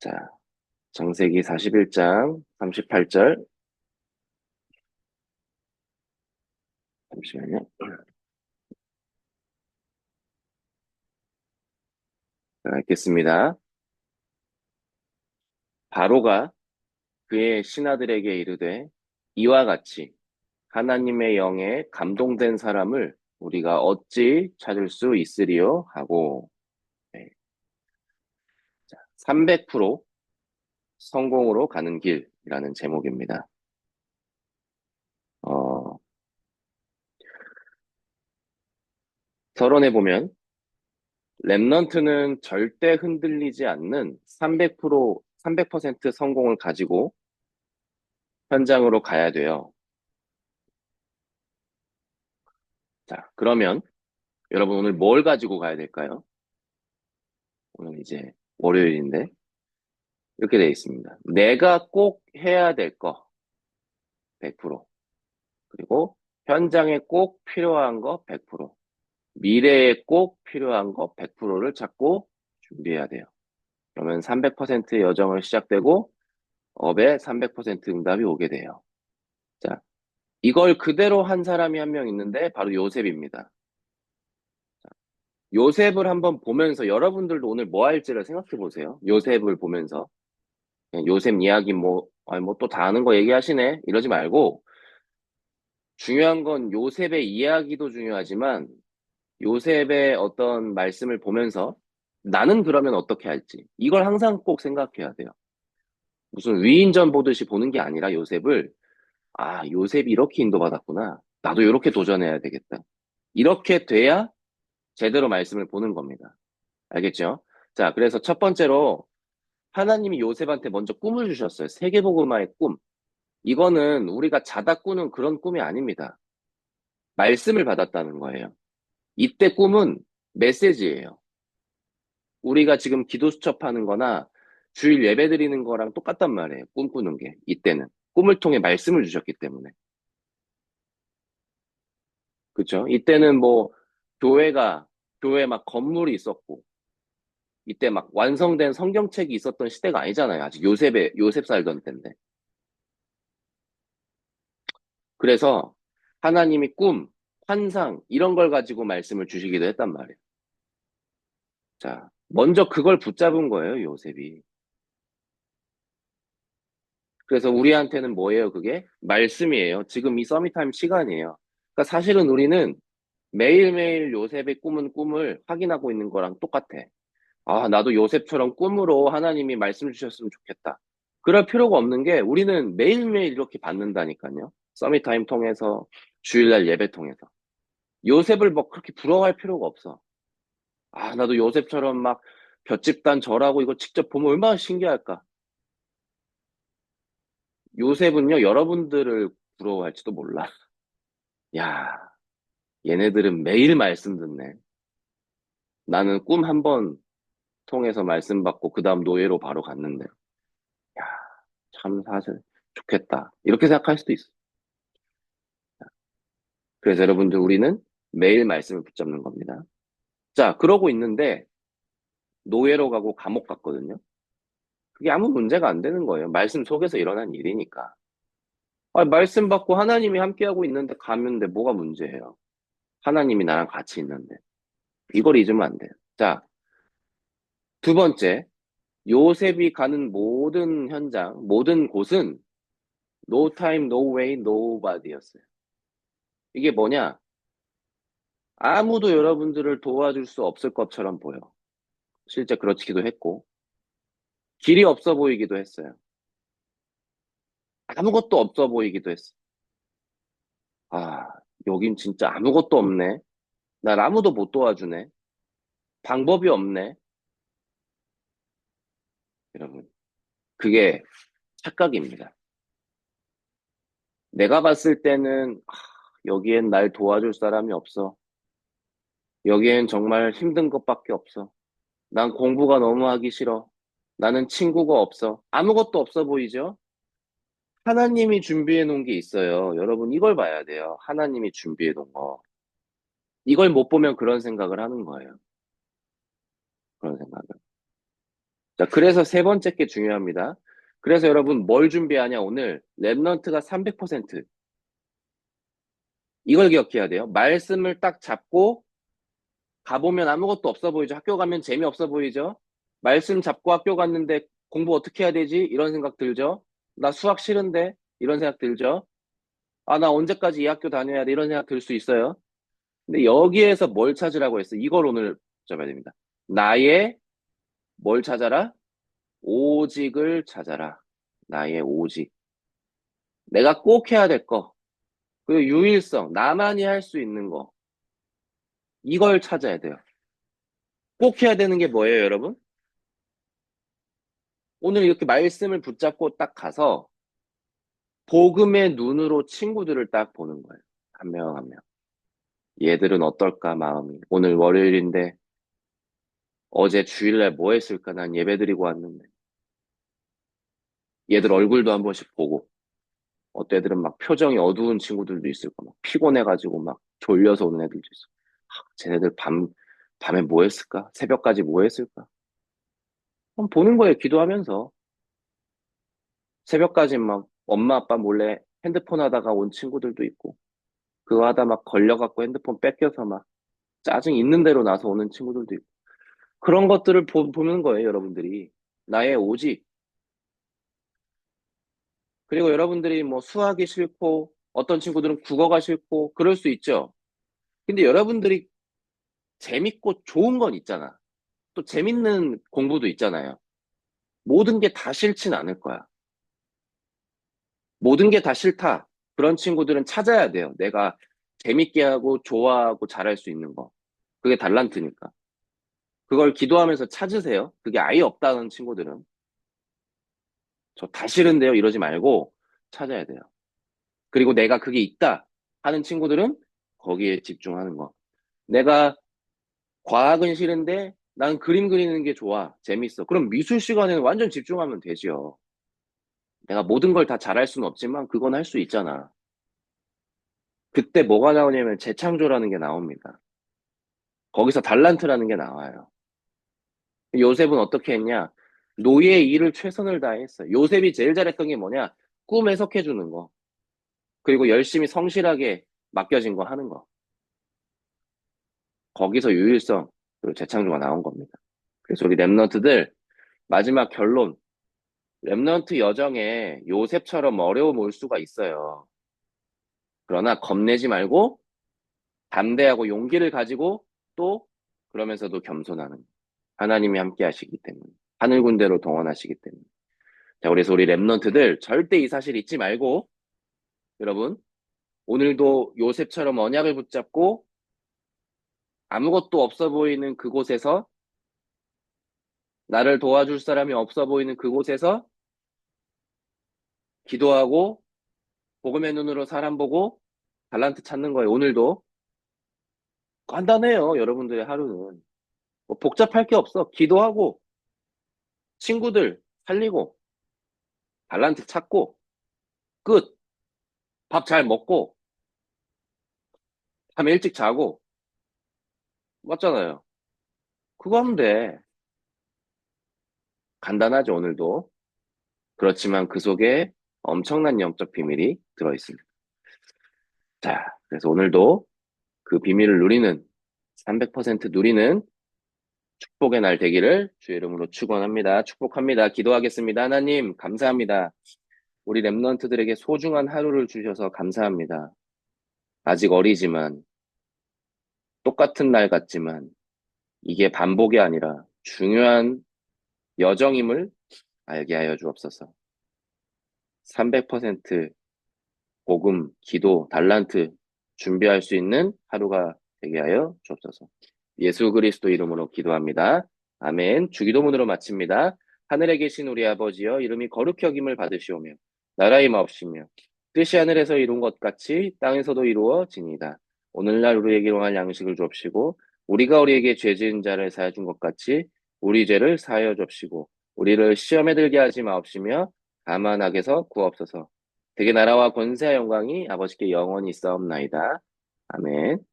자, 창세기 41장 38절. 잠시만요. 자, 읽겠습니다. 바로가 그의 신하들에게 이르되 이와 같이 하나님의 영에 감동된 사람을 우리가 어찌 찾을 수 있으리요? 하고 300% 성공으로 가는 길이라는 제목입니다. 어, 서론에 보면 랩넌트는 절대 흔들리지 않는 300% 300% 성공을 가지고 현장으로 가야 돼요. 자, 그러면 여러분 오늘 뭘 가지고 가야 될까요? 오늘 이제 월요일인데 이렇게 되어 있습니다. 내가 꼭 해야 될 거 100% 그리고 현장에 꼭 필요한 거 100% 미래에 꼭 필요한 거 100%를 찾고 준비해야 돼요. 그러면 300%의 여정을 시작되고 업에 300% 응답이 오게 돼요. 자, 이걸 그대로 한 사람이 한 명 있는데 바로 요셉입니다. 자, 요셉을 한번 보면서 여러분들도 오늘 뭐 할지를 생각해 보세요. 요셉을 보면서. 요셉 이야기 뭐, 아니 뭐 또 다 아는 거 얘기하시네. 이러지 말고. 중요한 건 요셉의 이야기도 중요하지만 요셉의 어떤 말씀을 보면서 나는 그러면 어떻게 할지. 이걸 항상 꼭 생각해야 돼요. 무슨 위인전 보듯이 보는 게 아니라 요셉을 아 요셉이 이렇게 인도받았구나. 나도 이렇게 도전해야 되겠다. 이렇게 돼야 제대로 말씀을 보는 겁니다. 알겠죠? 자 그래서 첫 번째로 하나님이 요셉한테 먼저 꿈을 주셨어요. 세계복음화의 꿈. 이거는 우리가 자다 꾸는 그런 꿈이 아닙니다. 말씀을 받았다는 거예요. 이때 꿈은 메시지예요. 우리가 지금 기도 수첩하는 거나 주일 예배 드리는 거랑 똑같단 말이에요. 꿈꾸는 게. 이때는. 꿈을 통해 말씀을 주셨기 때문에. 그쵸? 이때는 뭐, 교회가, 교회 막 건물이 있었고, 이때 막 완성된 성경책이 있었던 시대가 아니잖아요. 아직 요셉의, 요셉 살던 때인데. 그래서 하나님이 꿈, 환상, 이런 걸 가지고 말씀을 주시기도 했단 말이에요. 자, 먼저 그걸 붙잡은 거예요, 요셉이. 그래서 우리한테는 뭐예요, 그게? 말씀이에요. 지금 이 서밋타임 시간이에요. 그러니까 사실은 우리는 매일매일 요셉의 꿈은 꿈을 확인하고 있는 거랑 똑같아. 아, 나도 요셉처럼 꿈으로 하나님이 말씀 주셨으면 좋겠다. 그럴 필요가 없는 게 우리는 매일매일 이렇게 받는다니까요. 서밋타임 통해서, 주일날 예배 통해서. 요셉을 뭐 그렇게 부러워할 필요가 없어. 아, 나도 요셉처럼 막 볏집단 절하고 이거 직접 보면 얼마나 신기할까. 요셉은요, 여러분들을 부러워할지도 몰라. 야, 얘네들은 매일 말씀 듣네. 나는 꿈 한 번 통해서 말씀 받고 그 다음 노예로 바로 갔는데. 야, 참 사실 좋겠다. 이렇게 생각할 수도 있어. 그래서 여러분들 우리는 매일 말씀을 붙잡는 겁니다. 자, 그러고 있는데 노예로 가고 감옥 갔거든요. 그게 아무 문제가 안 되는 거예요. 말씀 속에서 일어난 일이니까. 아, 말씀 받고 하나님이 함께하고 있는데 가면데 뭐가 문제예요? 하나님이 나랑 같이 있는데. 이걸 잊으면 안 돼요. 자, 두 번째, 요셉이 가는 모든 현장, 모든 곳은 no time, no way, nobody였어요. 이게 뭐냐? 아무도 여러분들을 도와줄 수 없을 것처럼 보여. 실제 그렇기도 했고, 길이 없어 보이기도 했어요. 아무것도 없어 보이기도 했어. 아, 여긴 진짜 아무것도 없네. 날 아무도 못 도와주네. 방법이 없네. 여러분, 그게 착각입니다. 내가 봤을 때는 아, 여기엔 날 도와줄 사람이 없어. 여기엔 정말 힘든 것밖에 없어. 난 공부가 너무 하기 싫어. 나는 친구가 없어. 아무것도 없어 보이죠? 하나님이 준비해 놓은 게 있어요. 여러분, 이걸 봐야 돼요. 하나님이 준비해 놓은 거. 이걸 못 보면 그런 생각을 하는 거예요. 그런 생각을. 자, 그래서 세 번째 게 중요합니다. 그래서 여러분 뭘 준비하냐 오늘 랩넌트가 300% 이걸 기억해야 돼요. 말씀을 딱 잡고 가보면 아무것도 없어 보이죠. 학교 가면 재미없어 보이죠. 말씀 잡고 학교 갔는데 공부 어떻게 해야 되지? 이런 생각 들죠. 나 수학 싫은데 이런 생각 들죠. 아, 나 언제까지 이 학교 다녀야 돼? 이런 생각 들 수 있어요. 근데 여기에서 뭘 찾으라고 했어? 이걸 오늘 잡아야 됩니다. 나의 뭘 찾아라? 오직을 찾아라. 나의 오직. 내가 꼭 해야 될 거. 그리고 유일성. 나만이 할 수 있는 거. 이걸 찾아야 돼요. 꼭 해야 되는 게 뭐예요, 여러분? 오늘 이렇게 말씀을 붙잡고 딱 가서 복음의 눈으로 친구들을 딱 보는 거예요. 한 명 한 명. 얘들은 어떨까 마음이. 오늘 월요일인데 어제 주일날 뭐 했을까 난 예배 드리고 왔는데. 얘들 얼굴도 한 번씩 보고 어떤 애들은 막 표정이 어두운 친구들도 있을 거막 피곤해가지고 막 졸려서 오는 애들도 있어. 아, 쟤네들 밤 밤에 뭐 했을까? 새벽까지 뭐 했을까? 보는 거예요. 기도하면서 새벽까지 막 엄마 아빠 몰래 핸드폰 하다가 온 친구들도 있고 그거 하다 막 걸려갖고 핸드폰 뺏겨서 막 짜증 있는 대로 나서 오는 친구들도 있고 그런 것들을 보, 보는 거예요. 여러분들이 나의 오직 그리고 여러분들이 뭐 수학이 싫고 어떤 친구들은 국어가 싫고 그럴 수 있죠. 근데 여러분들이 재밌고 좋은 건 있잖아. 또 재밌는 공부도 있잖아요. 모든 게 다 싫진 않을 거야. 모든 게 다 싫다. 그런 친구들은 찾아야 돼요. 내가 재밌게 하고 좋아하고 잘할 수 있는 거. 그게 달란트니까. 그걸 기도하면서 찾으세요. 그게 아예 없다는 친구들은. 저 다 싫은데요. 이러지 말고 찾아야 돼요. 그리고 내가 그게 있다 하는 친구들은 거기에 집중하는 거. 내가 과학은 싫은데 난 그림 그리는 게 좋아. 재밌어. 그럼 미술 시간에는 완전 집중하면 되죠. 내가 모든 걸 다 잘할 수는 없지만 그건 할 수 있잖아. 그때 뭐가 나오냐면 재창조라는 게 나옵니다. 거기서 달란트라는 게 나와요. 요셉은 어떻게 했냐? 노예의 일을 최선을 다했어. 요셉이 제일 잘했던 게 뭐냐? 꿈 해석해 주는 거. 그리고 열심히 성실하게 맡겨진 거 하는 거. 거기서 유일성, 그리고 재창조가 나온 겁니다. 그래서 우리 랩런트들 마지막 결론. 랩런트 여정에 요셉처럼 어려움 올 수가 있어요. 그러나 겁내지 말고 담대하고 용기를 가지고 또 그러면서도 겸손하는 하나님이 함께 하시기 때문에 하늘 군대로 동원하시기 때문에 자 그래서 우리 랩런트들 절대 이 사실 잊지 말고 여러분 오늘도 요셉처럼 언약을 붙잡고 아무것도 없어 보이는 그곳에서 나를 도와줄 사람이 없어 보이는 그곳에서 기도하고 복음의 눈으로 사람 보고 달란트 찾는 거예요. 오늘도 간단해요. 여러분들의 하루는 뭐 복잡할 게 없어. 기도하고 친구들 살리고 달란트 찾고 끝. 밥 잘 먹고 밤 일찍 자고 맞잖아요. 그거 하면 돼. 간단하죠, 오늘도. 그렇지만 그 속에 엄청난 영적 비밀이 들어있습니다. 자, 그래서 오늘도 그 비밀을 누리는, 300% 누리는 축복의 날 되기를 주의 이름으로 축원합니다. 축복합니다. 기도하겠습니다. 하나님, 감사합니다. 우리 랩런트들에게 소중한 하루를 주셔서 감사합니다. 아직 어리지만, 똑같은 날 같지만, 이게 반복이 아니라 중요한 여정임을 알게 하여 주옵소서. 300% 복음, 기도, 달란트 준비할 수 있는 하루가 되게 하여 주옵소서. 예수 그리스도 이름으로 기도합니다. 아멘. 주기도문으로 마칩니다. 하늘에 계신 우리 아버지여 이름이 거룩히 여김을 받으시오며 나라의 마옵시며 뜻이 하늘에서 이룬 것 같이 땅에서도 이루어지니다. 오늘날 우리에게 일용할 양식을 주옵시고 우리가 우리에게 죄 지은 자를 사해 준것 같이 우리 죄를 사하여 줍시고 우리를 시험에 들게 하지 마옵시며 다만 악에서 구하옵소서. 되게 나라와 권세와 영광이 아버지께 영원히 있사옵나이다. 아멘.